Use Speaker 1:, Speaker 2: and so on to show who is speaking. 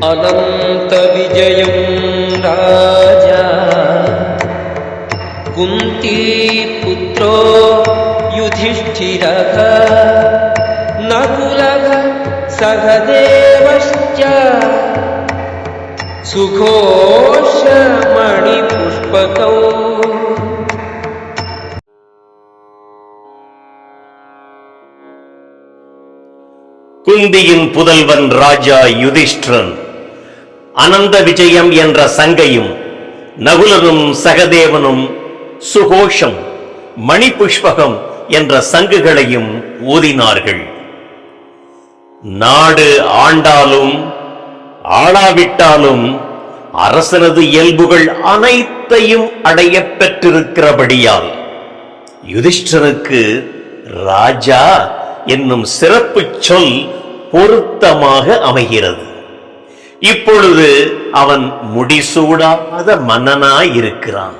Speaker 1: अनन्तविजयं राजा कुन्तीपुत्रो युधिष्ठिरः नकुलः सहदेवश्च सुघोषमणिपुष्पकौ
Speaker 2: குந்தியின் புதல்வன் ராஜா யுதிஷ்டிரன் அனந்த விஜயம் என்ற சங்கையும் நகுலனும் சகதேவனும் சுகோஷம் மணிபுஷ்பகம் என்ற சங்குகளையும் ஊதினார்கள். நாடு ஆண்டாலும் ஆளாவிட்டாலும் அரசனது இயல்புகள் அனைத்தையும் அடைய பெற்றிருக்கிறபடியால் யுதிஷ்டனுக்கு ராஜா என்னும் சிறப்பு சொல் பொருத்தமாக அமைகிறது. இப்பொழுது அவன் முடிசூடாத மன்னனாயிருக்கிறான்